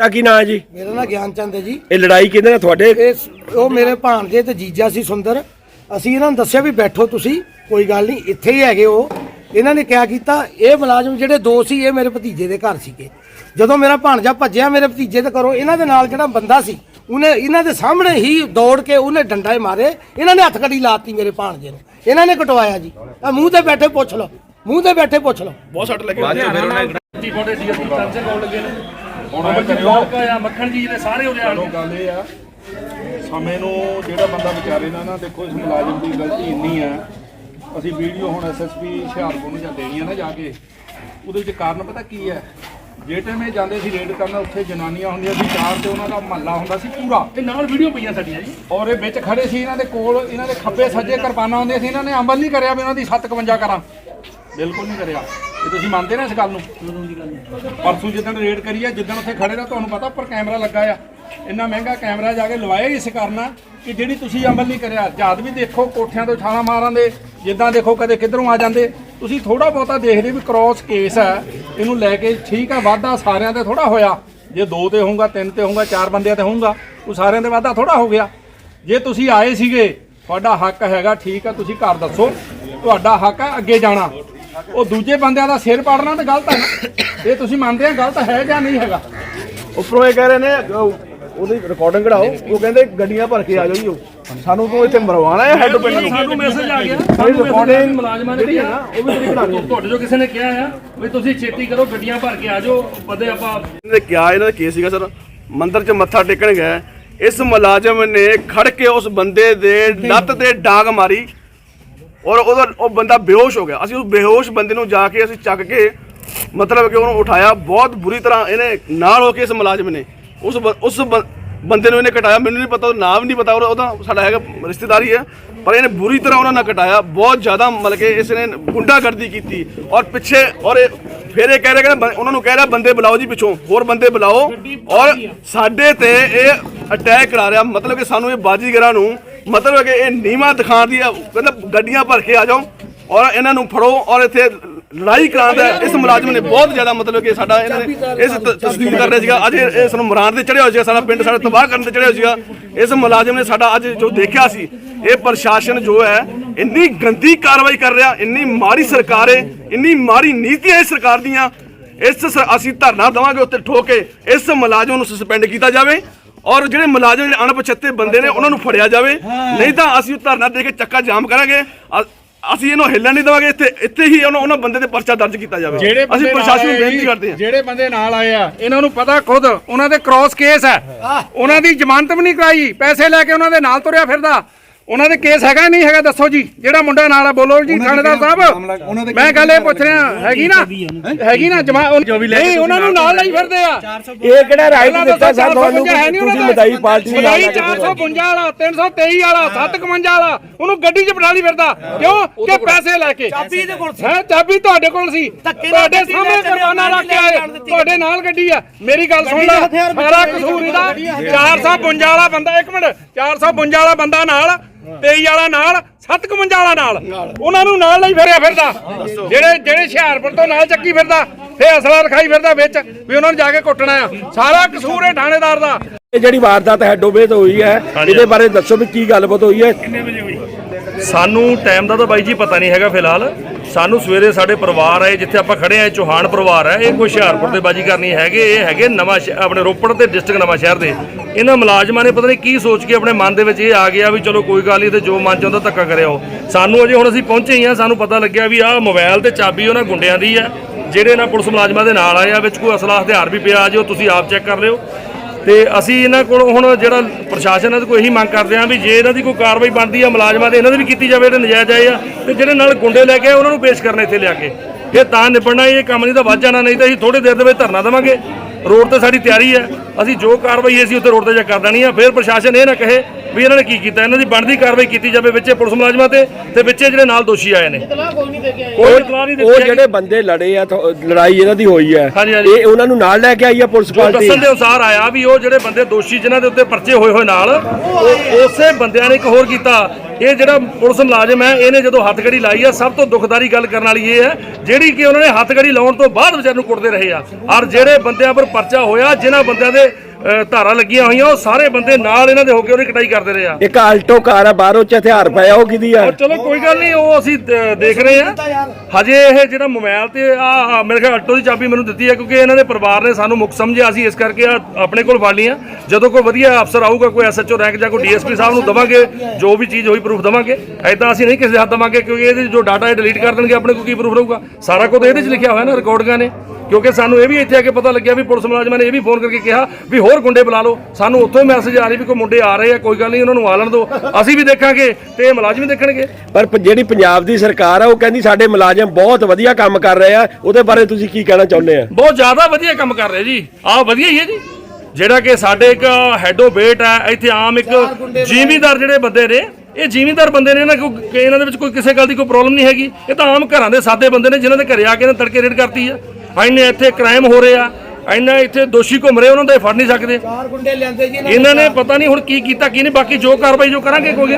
ਤਾਂ ਕੀ ਨਾਂ ਹੈ ਜੀ? ਮੇਰਾ ਨਾਂ ਗਿਆਨ ਚੰਦ ਹੈ ਜੀ। ਇਹ ਲੜਾਈ ਕਿਹਦੇ ਨਾਲ ਤੁਹਾਡੇ? ਇਹ ਸ- ਉਹ ਮੇਰੇ ਭਾਣਜੇ ਤੇ ਜੀਜਾ ਸੀ ਸੁੰਦਰ। ਅਸੀਂ ਇਹਨਾਂ ਨੂੰ ਦੱਸਿਆ ਵੀ ਬੈਠੋ ਤੁਸੀਂ ਕੋਈ ਗੱਲ ਨਹੀਂ ਇੱਥੇ ਹੀ ਹੈਗੇ ਉਹ। ਇਹਨਾਂ ਨੇ ਕਿਆ ਕੀਤਾ ਇਹ ਮੁਲਾਜ਼ਮ ਜਿਹੜੇ ਦੋ ਸੀ ਇਹ ਮੇਰੇ ਭਤੀਜੇ ਦੇ ਘਰ ਸੀਗੇ। ਜਦੋਂ ਮੇਰਾ ਭਾਣਜਾ ਭੱਜਿਆ ਮੇਰੇ ਭਤੀਜੇ ਤੇ ਕਰੋ ਇਹਨਾਂ ਦੇ ਨਾਲ ਜਿਹੜਾ ਬੰਦਾ ਸੀ ਉਹਨੇ ਇਹਨਾਂ ਦੇ ਸਾਹਮਣੇ ਹੀ ਦੌੜ ਕੇ ਉਹਨੇ ਡੰਡਾ ਹੀ ਮਾਰੇ। ਇਹਨਾਂ ਨੇ ਹੱਥ ਕੜੀ ਲਾਤੀ ਮੇਰੇ ਭਾਣਜੇ ਨੂੰ। ਇਹਨਾਂ ਨੇ ਕਟਵਾਇਆ ਜੀ। ਆ ਮੂੰਹ ਤੇ ਬੈਠੇ ਪੁੱਛ ਲਓ। ਮੂੰਹ ਤੇ ਬੈਠੇ ਪੁੱਛ ਲਓ। ਜੀ ਫੋਟੇ ਸੀ ਅਸੀਂ ਚਾਂਸੇ ਕੋਲ ਲੱਗੇ ਨੇ ਹੁਣ ਕਰਿਓ। ਆ ਮੱਖਣ ਜੀ ਨੇ ਸਾਰੇ ਉਰੇ ਆ ਚਲੋ ਗੱਲ ਇਹ ਆ ਸਮੇਂ ਨੂੰ ਜਿਹੜਾ ਬੰਦਾ ਵਿਚਾਰੇ ਨਾ ਨਾ ਦੇਖੋ ਇਸ ਮੁਲਾਜ਼ਮ ਦੀ ਗਲਤੀ ਇੰਨੀ ਆ। ਅਸੀਂ ਵੀਡੀਓ ਹੁਣ ਐਸਐਸਪੀ ਹੁਸ਼ਿਆਰਪੁਰ ਨੂੰ ਜਾਂ ਦੇਣੀ ਆ ਨਾ ਜਾ ਕੇ ਉਹਦੇ ਵਿੱਚ ਕਾਰਨ ਪਤਾ ਕੀ ਹੈ ਜੇ ਟਾਈਮ ਜਾਂਦੇ ਸੀ ਰੇਡ ਕਰਨ ਉੱਥੇ ਜਨਾਨੀਆਂ ਹੁੰਦੀਆਂ ਸੀ ਚਾਰ ਤੇ ਉਹਨਾਂ ਦਾ ਮਹੱਲਾ ਹੁੰਦਾ ਸੀ ਪੂਰਾ। ਨਾਲ ਵੀਡੀਓ ਪਈਆਂ ਸਾਡੀਆਂ ਜੀ। ਔਰ ਇਹ ਵਿੱਚ ਖੜੇ ਸੀ ਇਹਨਾਂ ਦੇ ਕੋਲ ਇਹਨਾਂ ਦੇ ਖੱਬੇ ਸੱਜੇ ਕਿਰਪਾਨਾਂ ਹੁੰਦੀਆਂ ਸੀ ਇਹਨਾਂ ਨੇ ਅਮਲ ਨਹੀਂ ਕਰਿਆ ਵੀ ਉਹਨਾਂ ਦੀ 751 ਕਰਾਂ। ਬਿਲਕੁਲ ਨਹੀਂ ਕਰਿਆ। ਇਹ ਤੁਸੀਂ ਮੰਨਦੇ ਨਾ ਇਸ ਗੱਲ ਨੂੰ? ਪਰਸੋਂ ਜਿੱਦਣ ਰੇਡ ਕਰੀ ਆ, ਜਿੱਦਣ ਉੱਥੇ ਖੜੇ ਨਾ ਤੁਹਾਨੂੰ ਪਤਾ ਉੱਪਰ ਕੈਮਰਾ ਲੱਗਾ ਆ। ਇੰਨਾ ਮਹਿੰਗਾ ਕੈਮਰਾ ਜਾ ਕੇ ਲਵਾਇਆ ਇਸ ਕਰਨਾ ਕਿ ਜਿਹੜੀ ਤੁਸੀਂ ਅਮਲ ਨਹੀਂ ਕਰਿਆ। ਜਦ ਵੀ ਦੇਖੋ ਕੋਠਿਆਂ ਤੋਂ ਛਾਲਾਂ ਮਾਰਾਂ ਦੇ, ਜਿੱਦਾਂ ਦੇਖੋ ਕਦੇ ਕਿੱਧਰੋਂ ਆ ਜਾਂਦੇ। ਤੁਸੀਂ ਥੋੜਾ ਬਹੁਤਾ ਦੇਖਦੇ ਵੀ ਕ੍ਰਾਸ ਕੇਸ ਹੈ ਇਹਨੂੰ ਲੈ ਕੇ ਠੀਕ ਆ, ਵਾਧਾ ਸਾਰਿਆਂ ਤੇ ਥੋੜਾ ਹੋਇਆ। ਜੇ ਦੋ ਤੇ ਹੋਊਗਾ, ਤਿੰਨ ਤੇ ਹੋਊਗਾ, ਚਾਰ ਬੰਦਿਆਂ ਤੇ ਹੋਊਗਾ, ਉਹ ਸਾਰਿਆਂ ਦੇ ਵਾਧਾ ਥੋੜਾ ਹੋ ਗਿਆ। ਜੇ ਤੁਸੀਂ ਆਏ ਸੀਗੇ, ਤੁਹਾਡਾ ਹੱਕ ਹੈਗਾ, ਠੀਕ ਆ, ਤੁਸੀਂ ਘਰ ਦੱਸੋ, ਤੁਹਾਡਾ ਹੱਕ ਹੈ ਅੱਗੇ ਜਾਣਾ। ਉਹ ਦੂਜੇ ਬੰਦਿਆਂ ਦਾ ਸਿਰ ਪਾੜਨਾ ਤਾਂ ਗਲਤ ਹੈ ਨਾ। ਇਹ ਤੁਸੀਂ ਮੰਨਦੇ ਆ ਗਲਤ ਹੈ ਜਾਂ ਨਹੀਂ ਹੈਗਾ? ਉੱਪਰੋਂ ਇਹ ਕਹਿ ਰਹੇ ਨੇ ਉਹ- ਉਹਦੀ ਰਿਕਾਰਡਿੰਗ ਕਢਾਓ। ਉਹ ਕਹਿੰਦੇ ਗੱਡੀਆਂ ਭਰ ਕੇ ਆ ਜਾਓ ਜੀ ਉਹ। ਸਾਨੂੰ ਤੋਂ ਇੱਥੇ ਮਰਵਾਣਾ ਹੈ ਹੈਡ ਪਿੰਡ ਨੂੰ। ਸਾਨੂੰ ਮੈਸੇਜ ਆ ਗਿਆ। ਸਾਨੂੰ ਰਿਕਾਰਡਿੰਗ ਮੁਲਾਜ਼ਮਾਂ ਨੇ ਜਿਹੜੀ ਹੈ ਕਿਹਾ ਨਾ ਉਹ ਵੀ ਤੇਰੀ ਕਢਾਣੀ ਹੈ ਤੁਹਾਡੇ ਜੋ ਕਿਸੇ ਨੇ ਕਿਹਾ ਆ ਵੀ ਤੁਸੀਂ ਛੇਤੀ ਕਰੋ ਗੱਡੀਆਂ ਭਰ ਕੇ ਆ ਜਾਓ। ਪਦੇ ਆਪਾਂ ਇਹਨਾਂ ਨੇ ਕਿਹਾ ਇਹਨਾਂ ਦਾ ਕੇਸ ਸੀਗਾ ਸਰ ਮੰਦਿਰ 'ਚ ਮੱਥਾ ਟੇਕਣ ਗਏ। ਇਸ ਮੁਲਾਜ਼ਮ ਨੇ ਖੜ ਕੇ ਉਸ ਬੰਦੇ ਦੇ ਲੱਤ ਤੇ ਡਾਂਗ ਮਾਰੀ। ਔਰ ਉਹਦਾ ਉਹ ਬੰਦਾ ਬੇਹੋਸ਼ ਹੋ ਗਿਆ। ਅਸੀਂ ਉਸ ਬੇਹੋਸ਼ ਬੰਦੇ ਨੂੰ ਜਾ ਕੇ ਅਸੀਂ ਚੱਕ ਕੇ ਮਤਲਬ ਕਿ ਉਹਨੂੰ ਉਠਾਇਆ। ਬਹੁਤ ਬੁਰੀ ਤਰ੍ਹਾਂ ਇਹਨੇ ਨਾਲ ਹੋ ਕੇ ਇਸ ਮੁਲਾਜ਼ਮ ਨੇ। ਉਸ ਉਸ ਬੰਦੇ ਨੂੰ ਇਹਨੇ ਕਟਾਇਆ। ਮੈਨੂੰ ਨਹੀਂ ਪਤਾ ਉਹਦਾ ਨਾਮ ਨਹੀਂ ਪਤਾ। ਉਹਦਾ ਸਾਡਾ ਹੈਗਾ ਰਿਸ਼ਤੇਦਾਰੀ ਹੈ। ਪਰ ਇਹਨੇ ਬੁਰੀ ਤਰ੍ਹਾਂ ਉਹਨਾਂ ਨਾਲ ਕਟਾਇਆ। ਬਹੁਤ ਜ਼ਿਆਦਾ ਮਤਲਬ ਕਿ ਇਸ ਨੇ ਗੁੰਡਾਗਰਦੀ ਕੀਤੀ। ਔਰ ਪਿੱਛੇ ਔਰ ਫਿਰ ਇਹ ਕਹਿ ਰਿਹਾ ਕਿ ਉਹਨਾਂ ਨੂੰ ਕਹਿ ਰਿਹਾ ਬੰਦੇ ਬੁਲਾਓ ਜੀ ਪਿੱਛੋਂ। ਹੋਰ ਬੰਦੇ ਬੁਲਾਓ। ਔਰ ਸਾਡੇ ਤੇ ਇਹ ਅਟੈਕ ਕਰਾ ਰਿਹਾ। ਮਤਲਬ ਕਿ ਸਾਨੂੰ ਇਹ ਬਾਜੀਗਰਾਂ ਨੂੰ ਮਤਲਬ ਕਿ ਇਹ ਨੀਵਾ ਦਿਖਾਉਣ ਦੀ ਆ, ਕਹਿੰਦਾ ਗੱਡੀਆਂ ਭਰ ਕੇ ਆ ਜਾਓ ਔਰ ਇਹਨਾਂ ਨੂੰ ਫੜੋ ਔਰ ਇੱਥੇ ਲੜਾਈ ਕਰਾਉਂਦਾ ਹੈ। ਇਸ ਮੁਲਾਜ਼ਮ ਨੇ ਬਹੁਤ ਜ਼ਿਆਦਾ ਮਤਲਬ ਕਿ ਸਾਡਾ ਇਹਨਾਂ ਨੇ ਇਸ ਤ- ਤਸਦੀਕ ਕਰ ਰਿਹਾ ਸੀਗਾ ਅੱਜ ਇਹ ਇਸ ਨੂੰ ਮਰਾਨ ਤੇ ਚੜਿਆ ਹੋਇਆ ਸੀਗਾ ਸਾਡਾ ਪਿੰਡ ਸਾਡਾ ਤਬਾਹ ਕਰਨ ਤੇ ਚੜਿਆ ਹੋਇਆ ਸੀਗਾ ਇਸ ਮੁਲਾਜ਼ਮ ਨੇ ਸਾਡਾ ਅੱਜ ਜੋ ਦੇਖਿਆ ਸੀ ਇਹ ਪ੍ਰਸ਼ਾਸਨ ਜੋ ਹੈ ਇੰਨੀ ਗੰਦੀ ਕਾਰਵਾਈ ਕਰ ਰਿਹਾ ਇੰਨੀ ਮਾੜੀ ਸਰਕਾਰ ਹੈ ਇੰਨੀ ਮਾੜੀ ਨੀਤੀਆਂ ਇਸ ਸਰਕਾਰ ਦੀਆਂ ਇਸ ਸ- ਅਸੀਂ ਧਰਨਾ ਦੇਵਾਂਗੇ ਉੱਤੇ ਠੋਕ ਕੇ ਇਸ ਮੁਲਾਜ਼ਮ ਨੂੰ ਸਸਪੈਂਡ ਕੀਤਾ ਜਾਵੇ ਔਰ ਜਿਹੜੇ ਮੁਲਾਜ਼ਮ ਜਿਹੜੇ ਅਣਪਛਾਤੇ ਬੰਦੇ ਨੇ ਉਹਨਾਂ ਨੂੰ ਫੜਿਆ ਜਾਵੇ। ਨਹੀਂ ਤਾਂ ਅਸੀਂ ਉਹ ਧਰਨਾ ਦੇ ਕੇ ਚੱਕਾ ਜਾਮ ਕਰਾਂਗੇ। ਅਸੀਂ ਇਹਨੂੰ ਹਿੱਲਣ ਨਹੀਂ ਦੇਵਾਂਗੇ। ਇੱਥੇ ਇੱਥੇ ਹੀ ਉਹਨਾਂ ਉਹਨਾਂ ਬੰਦੇ ਤੇ ਪਰਚਾ ਦਰਜ ਕੀਤਾ ਜਾਵੇ। ਜਿਹੜੇ ਅਸੀਂ ਬੰਦੇ ਪ੍ਰਸ਼ਾਸਨ ਨੂੰ ਨਾਲ ਆਏ ਬੇਨਤੀ ਕਰਦੇ ਹਾਂ। ਜਿਹੜੇ ਬੰਦੇ ਨਾਲ ਆਏ ਆ ਇਹਨਾਂ ਨੂੰ ਪਤਾ ਖੁਦ ਉਹਨਾਂ ਦੇ ਕ੍ਰਾਸ ਕੇਸ ਹੈ। ਉਹਨਾਂ ਦੀ ਜ਼ਮਾਨਤ ਵੀ ਨਹੀਂ ਕਰਾਈ। ਪੈਸੇ ਲੈ ਕੇ ਉਹਨਾਂ ਦੇ ਨਾਲ ਤੁਰਿਆ ਫਿਰਦਾ। ਉਹਨਾਂ ਦੇ ਕੇਸ ਹੈਗਾ ਨਹੀਂ ਹੈਗਾ ਦੱਸੋ ਜੀ। ਜਿਹੜਾ ਮੁੰਡਾ ਨਾਲ ਆ ਬੋਲੋ ਜੀ ਥਾਣੇਦਾਰ ਸਾਹਿਬ। ਮੈਂ ਗੱਲ ਇਹ ਪੁੱਛ ਰਿਹਾ ਹੈਗੀ ਨਾ? ਹੈਗੀ ਨਾ ਜਮਾ ਨਹੀਂ ਉਹਨਾਂ ਨੂੰ ਨਾਲ ਲਈ ਫਿਰਦੇ ਆ। ਇਹ ਕਿਹੜਾ ਰਾਈਟ ਦਿੱਤਾ ਸਰ ਤੁਹਾਨੂੰ 452 ਹੈ ਨੀ ਉਹਨਾਂ ਤੁਸੀਂ। ਮਦਾਈ ਪਾਰਟੀ ਨੂੰ ਮਦਾਈ 452 ਵਾਲਾ 323 ਵਾਲਾ 751 ਵਾਲਾ ਉਹਨੂੰ ਗੱਡੀ 'ਚ ਬਿਠਾ ਲਈ ਫਿਰਦਾ। ਕਿਉਂ? ਕਿ ਪੈਸੇ ਲੈ ਕੇ। ਚਾਬੀ ਦੇ ਕੋਲ ਹੈ ਚਾਬੀ ਤੁਹਾਡੇ ਕੋਲ ਸੀ। ਤੁਹਾਡੇ ਸਾਹਮਣੇ ਕਰਵਾਨਾ ਰੱਖ ਕੇ ਆਏ। ਤੁਹਾਡੇ ਨਾਲ ਗੱਡੀ ਆ। ਮੇਰੀ ਗੱਲ ਸੁਣ ਲੈ। ਸਾਰਾ ਕਸੂਰ ਇਹਦਾ 452 ਵਾਲਾ ਬੰਦਾ ਇੱਕ ਮਿੰਟ। 452 ਵਾਲਾ ਬੰਦਾ ਨਾਲ 23 ਵਾਲਾ ਨਾਲ 751 ਵਾਲਾ ਨਾਲ। ਉਹਨਾਂ ਨੂੰ ਨਾਲ ਲਈ ਫਿਰਿਆ ਫਿਰਦਾ। ਜਿਹੜੇ ਜਿਹੜੇ ਹੁਸ਼ਿਆਰਪੁਰ ਤੋਂ ਨਾਲ ਚੱਕੀ ਫਿਰਦਾ ਫੇ ਅਸਲਾ ਰਖਾਈ ਫਿਰਦਾ ਵਿੱਚ ਵੀ ਉਹਨਾਂ ਨੂੰ ਜਾ ਕੇ ਕੁੱਟਣਾ ਆ। ਸਾਰਾ ਕਸੂਰ ਹੈ ਥਾਣੇਦਾਰ ਦਾ। ਇਹ ਜਿਹੜੀ ਵਾਰਦਾਤ ਹੈਡੋਵੇ ਤੋਂ ਹੋਈ ਹੈ ਇਹਦੇ ਬਾਰੇ ਦੱਸੋ ਵੀ ਕੀ ਗੱਲਬਾਤ ਹੋਈ ਹੈ। ਸਾਨੂੰ ਟਾਈਮ ਦਾ ਤਾਂ ਬਾਈ ਜੀ ਪਤਾ ਨਹੀਂ ਹੈਗਾ ਫਿਲਹਾਲ। ਸਾਨੂੰ ਸਵੇਰੇ ਸਾਡੇ ਪਰਿਵਾਰ ਆਏ, ਜਿੱਥੇ ਆਪਾਂ ਖੜੇ ਆ, ਇਹ ਚੌਹਾਨ ਪਰਿਵਾਰ ਹੈ ਇਹ ਕੋਈ ਹੁਸ਼ਿਆਰਪੁਰ ਦੇ ਬਾਜੀ ਕਰਨੀ ਹੈਗੇ, ਇਹ ਹੈਗੇ ਨਵਾਂ ਸ਼ਹਿ- ਆਪਣੇ ਰੋਪੜ ਤੇ ਡਿਸਟ੍ਰਿਕਟ ਨਵਾਂ ਸ਼ਹਿਰ ਦੇ। ਇਹਨਾਂ ਮੁਲਾਜ਼ਮਾਂ ਨੇ ਪਤਾ ਨਹੀਂ ਕੀ ਸੋਚ ਕੇ ਆਪਣੇ ਮਨ ਦੇ ਵਿੱਚ ਇਹ ਆ ਗਿਆ ਵੀ ਚਲੋ ਕੋਈ ਗੱਲ ਨਹੀਂ ਤੇ ਜੋ ਮਨ ਚ ਆਉਂਦਾ ਧੱਕਾ ਕਰਿਓ। ਸਾਨੂੰ ਅਜੇ ਹੁਣ ਅਸੀਂ ਪਹੁੰਚੇ ਹੀ ਆ, ਸਾਨੂੰ ਪਤਾ ਲੱਗਿਆ ਵੀ ਆਹ ਮੋਬਾਈਲ ਤੇ ਚਾਬੀ ਉਹਨਾਂ ਗੁੰਡਿਆਂ ਦੀ ਹੈ ਜਿਹੜੇ ਇਹਨਾਂ ਪੁਲਿਸ ਮੁਲਾਜ਼ਮਾਂ ਦੇ ਨਾਲ ਆਏ ਆ, ਵਿੱਚ ਕੋਈ ਅਸਲਾ ਹਥਿਆਰ ਵੀ ਪਿਆ ਜੋ ਤੁਸੀਂ ਆਪ ਚੈੱਕ ਕਰ ਲਿਓ। ਤੇ ਅਸੀਂ ਇਹਨਾਂ ਕੋਲ ਹੁਣ ਜਿਹੜਾ ਪ੍ਰਸ਼ਾਸਨ ਹੈ ਤੇ ਕੋਈ ਇਹੀ ਮੰਗ ਕਰਦੇ ਹਾਂ ਵੀ ਜੇ ਇਹਨਾਂ ਦੀ ਕੋਈ ਕਾਰਵਾਈ ਬਣਦੀ ਆ, ਮੁਲਾਜ਼ਮਾਂ ਦੇ ਇਹਨਾਂ ਦੀ ਵੀ ਕੀਤੀ ਜਾਵੇ ਜਿਹੜੇ ਨਜਾਇਜ਼ ਆਏ ਆ, ਤੇ ਜਿਹੜੇ ਨਾਲ ਗੁੰਡੇ ਲੈ ਕੇ ਆਏ, ਉਹਨਾਂ ਨੂੰ ਪੇਸ਼ ਕਰਨਾ ਇੱਥੇ ਲਿਆ ਕੇ। ਇਹ ਤਾਂ ਨਿਬੜਨਾ ਇਹ ਕੰਮ ਨਹੀਂ ਤਾਂ ਵੱਧ ਜਾਣਾ, ਨਹੀਂ ਤਾਂ ਅਸੀਂ ਥੋੜੇ ਦੇਰ ਦੇ ਵਿੱਚ ਧਰਨਾ ਦੇਵਾਂਗੇ। ਰੋਡ ਤੇ ਸਾਡੀ ਤਿਆਰੀ ਹੈ। ਅਸੀਂ ਜੋ ਕਾਰਵਾਈ ਅਸੀਂ ਉੱਥੇ ਰੋਡ ਤੇ ਜਾ ਕਰ ਦੇਣੀ ਆ, ਫਿਰ ਪ੍ਰਸ਼ਾਸਨ ਇਹ ਨਾ ਕਹੇ ਵੀ ਇਹਨਾਂ ਨੇ ਕੀ ਕੀਤਾ? ਇਹਨਾਂ ਦੀ ਬਣਦੀ ਕਾਰਵਾਈ ਕੀਤੀ ਜਾਵੇ ਵਿੱਚੇ ਪੁਲਿਸ ਮੁਲਾਜ਼ਮਾਂ ਤੇ ਤੇ ਵਿੱਚੇ ਜਿਹੜੇ ਨਾਲ ਦੋਸ਼ੀ ਆਏ ਨੇ। ਕੋਈ ਇਤਲਾਹ ਨਹੀਂ ਦਿੱਤੀ ਉਹ। ਜਿਹੜੇ ਬੰਦੇ ਲੜੇ ਆ ਥੋ- ਲੜਾਈ ਇਹਨਾਂ ਦੀ ਹੋਈ ਹੈ। ਹਾਂਜੀ, ਹਾਂਜੀ। ਇਹ ਉਹਨਾਂ ਨੂੰ ਨਾਲ ਲੈ ਕੇ ਆਈ ਹੈ ਪੁਲਿਸ ਪਾਰਟੀ। ਦੱਸਣ ਦੇ ਅਨੁਸਾਰ ਆਇਆ ਵੀ ਉਹ ਜਿਹੜੇ ਬੰਦੇ ਦੋਸ਼ੀ ਜਿਨ੍ਹਾਂ ਦੇ ਉੱਤੇ ਪਰਚੇ ਹੋਏ ਹੋਏ ਨਾਲ ਉਹ- ਉਸੇ ਬੰਦਿਆਂ ਨੇ ਇੱਕ ਹੋਰ ਕੀਤਾ। ਇਹ ਜਿਹੜਾ ਪੁਲਿਸ ਮੁਲਾਜ਼ਮ ਹੈ ਇਹਨੇ ਜਦੋਂ ਹੱਥਕੜੀ ਲਾਈ ਆ ਸਭ ਤੋਂ ਦੁਖਦਾਰੀ ਗੱਲ ਕਰਨ ਵਾਲੀ ਇਹ ਹੈ ਜਿਹੜੀ ਕਿ ਉਹਨਾਂ ਨੇ ਹੱਥਕੜੀ ਲਾਉਣ ਤੋਂ ਬਾਅਦ ਵਿਚਾਰ ਨੂੰ ਕੁੱਟਦੇ ਰਹੇ ਆ। ਔਰ ਜਿਹੜੇ ਬੰਦਿਆਂ ਪਰ ਪਰਚਾ ਹੋਇਆ ਜਿਨ੍ਹਾਂ ਬੰਦਿਆਂ ਦੇ ਧਾਰਾਂ ਲੱਗੀਆਂ ਹੋਈਆਂ ਉਹ ਸਾਰੇ ਬੰਦੇ ਨਾਲ ਇਹਨਾਂ ਦੇ ਹੋ ਕੇ ਉਹਦੀ ਕਟਾਈ ਕਰਦੇ ਰਹੇ ਆ। ਇੱਕ ਆਲਟੋ ਕਾਰ ਆ ਬਾਹਰੋਂ ਚ ਹਥਿਆਰ ਪਿਆ ਉਹ ਕਿਹਦੀ ਆ? ਔਰ ਚਲੋ ਕੋਈ ਗੱਲ ਨਹੀਂ ਉਹ ਅਸੀਂ ਦ- ਦੇਖ ਰਹੇ ਆ। ਹਜੇ ਇਹ ਜਿਹੜਾ ਮੋਬਾਈਲ ਤੇ ਆ ਮੇਰੇ ਖਿਆਲ ਆਟੋ ਦੀ ਚਾਬੀ ਮੈਨੂੰ ਦਿੱਤੀ ਹੈ ਕਿਉਂਕਿ ਇਹਨਾਂ ਦੇ ਪਰਿਵਾਰ ਨੇ ਸਾਨੂੰ ਮੁੱਖ ਸਮਝਿਆ ਅਸੀਂ ਇਸ ਕਰਕੇ ਆ ਆਪਣੇ ਕੋਲ ਫੜ ਲਈਆਂ। ਜਦੋਂ ਕੋਈ ਵਧੀਆ ਅਫਸਰ ਆਊਗਾ ਕੋਈ ਐਸਐਚਓ ਰੈਂਕ ਜਾਂ ਕੋਈ ਡੀਐਸਪੀ ਸਾਹਿਬ ਨੂੰ ਦਵਾਂਗੇ ਜੋ ਵੀ ਚੀਜ਼ ਹੋਈ ਪ੍ਰੂਫ ਦਵਾਂਗੇ। ਐਦਾਂ ਅਸੀਂ ਨਹੀਂ ਕਿਸੇ ਦੇ ਹੱਥ ਦਵਾਂਗੇ ਕਿਉਂਕਿ ਇਹਦੇ 'ਚ ਜੋ ਡਾਟਾ ਹੈ ਡਿਲੀਟ ਕਰ ਦੇਣਗੇ ਆਪਣੇ ਕੋਲ ਕੀ ਪ੍ਰੂਫ ਰਹੂਗਾ? ਸਾਰਾ ਕੁਝ ਇਹਦੇ 'ਚ ਲਿਖਿਆ ਹੋਇਆ ਨਾ ਰਿਕਾਰਡਿੰਗਾਂ ਨੇ। ਕਿਉਂਕਿ ਸਾਨੂੰ ਇਹ ਵੀ ਇੱਥੇ ਆ ਕੇ ਪਤਾ ਲੱਗਿਆ ਵੀ ਪੁਲਿਸ ਮੁਲਾਜ਼ਮਾਂ ਨੇ ਇਹ ਵੀ ਫੋਨ ਕਰਕੇ ਕਿਹਾ ਵੀ ਹੋਰ ਗੁੰਡੇ ਬੁਲਾ ਲਓ। ਸਾਨੂੰ ਉੱਥੋਂ ਹੀ ਮੈਸੇਜ ਆ ਰਹੀ ਵੀ ਕੋਈ ਮੁੰਡੇ ਆ ਰਹੇ ਆ ਕੋਈ ਗੱਲ ਨਹੀਂ ਉਹਨਾਂ ਨੂੰ ਆ ਲੈਣ ਦਿਓ। ਅਸੀਂ ਵੀ ਦੇਖਾਂਗੇ ਤੇ ਇਹ ਮੁਲਾਜ਼ਮ ਵੀ ਦੇਖਣਗੇ। ਪਰ ਪ- ਜਿਹੜੀ ਪੰਜਾਬ ਦੀ ਸਰਕਾਰ ਆ ਉਹ ਕਹਿੰਦੀ ਸਾਡੇ ਮੁਲਾਜ਼ਮ ਬਹੁਤ ਵਧੀਆ ਕੰਮ ਕਰ ਰਹੇ ਆ। ਉਹਦੇ ਬਾਰੇ ਤੁਸੀਂ ਕੀ ਕਹਿਣਾ ਚਾਹੁੰਦੇ ਆ? ਬਹੁਤ ਜ਼ਿਆਦਾ ਵਧੀਆ ਕੰਮ ਕਰ ਰਹੇ ਜੀ। ਆਹ ਵਧੀਆ ਹੀ ਹੈ ਜੀ। ਜਿਹੜਾ ਕਿ ਸਾਡੇ ਇੱਕ ਹੈਡੋ ਬੇਟ ਹੈ ਇੱਥੇ ਆਮ ਇੱਕ ਜ਼ਿਮੀਂਦਾਰ ਜਿਹੜੇ ਬੰਦੇ ਨੇ ਇਹ ਜ਼ਿਮੀਂਦਾਰ ਬੰਦੇ ਨੇ ਨਾ ਕੋਈ ਕਿ ਇਹਨਾਂ ਦੇ ਵਿੱਚ ਕੋਈ ਕਿਸੇ ਗੱਲ ਦੀ ਕੋਈ ਪ੍ਰੋਬਲਮ ਨਹੀਂ ਹੈਗੀ। ਇਹ ਤਾਂ ਆਮ ਘਰਾਂ ਦੇ ਸਾਦੇ ਬੰਦੇ ਨੇ ਜਿਨ੍ਹਾਂ ਦੇ ਘਰੇ ਆ ਕੇ ਇਹਨਾਂ ਤੜਕੇ ਰੇਡ ਕਰਤੀ ਆ। ਇੰਨੇ ਇੱਥੇ ਕ੍ਰਾਈਮ ਹੋ ਰਹੇ ਆ ਇੰਨਾ ਇੱਥੇ ਦੋਸ਼ੀ ਘੁੰਮ ਰਹੇ ਉਹਨਾਂ ਦਾ ਫੜ ਨਹੀਂ ਸਕਦੇ। ਚਾਰ ਗੁੰਡੇ ਲਿਆਂਦੇ ਜੀ ਇਹਨਾਂ ਨੇ ਪਤਾ ਨਹੀਂ ਹੁਣ ਕੀ ਕੀਤਾ ਕੀ ਨਹੀਂ ਬਾਕੀ ਜੋ ਕਾਰਵਾਈ ਜੋ ਕਰਾਂਗੇ ਕੋਈ